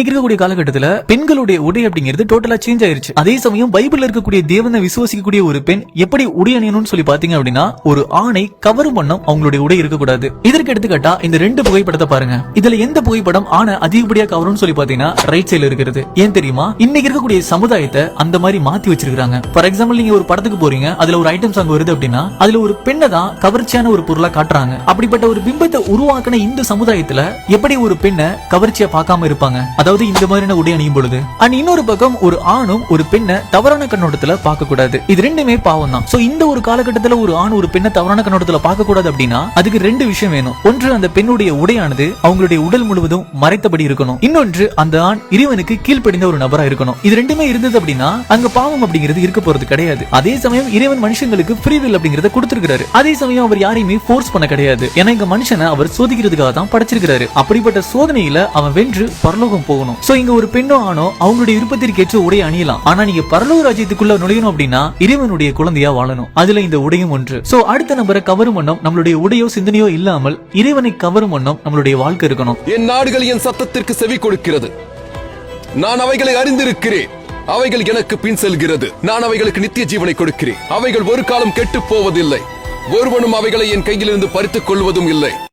இன்னைக்கு இருக்கக்கூடிய காலகட்டத்துல பெண்களுடைய உடை அப்படிங்கிறது டோட்டலா சேஞ்ச் ஆயிருச்சு. அதே சமயம் பைபிள் இருக்கக்கூடிய தேவனை விசுவாசிக்கக்கூடிய ஒரு பெண் எப்படி உடை அணியணும்னு சொல்லி பாத்தீங்க அப்படின்னா ஒரு ஆணை கவரும் வண்ணம் அவங்களுடைய உடை இருக்கக்கூடாது. இதற்கு எடுத்துக்காட்டா இந்த ரெண்டு புகைப்படத்தை பாருங்க. இதுல எந்த புகைப்படம் ஆணை அதிகப்படியா கவரும் சொல்லி பாத்தீங்கன்னா ரைட் சைடுல இருக்கிறது. ஏன் தெரியுமா? இன்னைக்கு இருக்கக்கூடிய சமுதாயத்தை அந்த மாதிரி மாத்தி வச்சிருக்காங்க ஃபார் எக்ஸாம்பிள் நீங்க ஒரு படத்துக்கு போறீங்க அதுல ஒரு ஐட்டம் சாங் வருது அப்படின்னா அதுல ஒரு பெண்ணை தான் கவர்ச்சியான ஒரு பொருளா காட்டுறாங்க. அப்படிப்பட்ட ஒரு பிம்பத்தை உருவாக்கின இந்த சமுதாயத்துல எப்படி ஒரு பெண்ணை கவர்ச்சியா பார்க்காம இருப்பாங்க? அதாவது அதாவது இந்த மாதிரியான உடை அணியும் பொழுது அண்ட் இன்னொரு பக்கம் ஒரு ஆணும் ஒரு பெண்ணை தவறான கண்ணோட்டத்துல பார்க்க கூடாது இது ரெண்டுமே பாவம் தான் சோ இந்த ஒரு காலகட்டத்துல ஒரு ஆண் ஒரு பெண்ணை தவறான கண்ணோட்டத்துல பார்க்க கூடாது அப்படின்னா அதுக்கு ரெண்டு விஷயம் வேணும். ஒன்று அந்த பெண்ணுடைய உடையானது அவங்களுடைய உடல் முழுவதும் மறைத்தபடி இருக்கணும். இன்னொன்று அந்த ஆண் இறைவனுக்கு கீழ்ப்படிந்த ஒரு நபரா இருக்கணும். இது ரெண்டுமே இருந்தது அப்படின்னா அங்க பாவம் அப்படிங்கிறது இருக்க போறது கிடையாது. அதே சமயம் இறைவன் மனுஷங்களுக்கு ஃப்ரீவில் அப்படிங்கறத கொடுத்திருக்கிறாரு. அதே சமயம் அவர் யாரையுமே ஃபோர்ஸ் பண்ண கிடையாது. ஏன்னா இங்க மனுஷனை அவர் சோதிக்கிறதுக்காக தான் படைச்சிருக்கிறாரு. அப்படிப்பட்ட சோதனையில அவன் வென்று பரலோகம் போகணும். சோ இங்க ஒரு பெண்ணோ ஆணோ அவங்களுடைய விருப்பத்திற்கேற்ற உடை அணியலாம். ஆனா நீங்க பரலோக ராஜ்யத்துக்குள்ள நுழையணும் அப்படின்னா இறைவனுடைய குழந்தையா வாழணும். அதுல இந்த உடையும் ஒன்று. சோ அடுத்த நபரை கவரும் வண்ணம் நம்மளுடைய உடையோ சிந்தனையோ இல்லாமல் இறைவனை கவரும் வண்ணம் நம்மளுடைய வாழ்க்கை இருக்கணும். என் நாடுகள் என் சத்தத்திற்கு செவி கொடுக்கிறது. நான் அவைகளை அறிந்திருக்கிறேன். அவைகள் எனக்கு பின் செல்கிறது. நான் அவைகளுக்கு நித்திய ஜீவனை கொடுக்கிறேன். அவைகள் ஒரு காலம் கெட்டு போவதில்லை. ஒருவனும் அவைகளை என் கையிலிருந்து பறித்துக் கொள்வதும் இல்லை.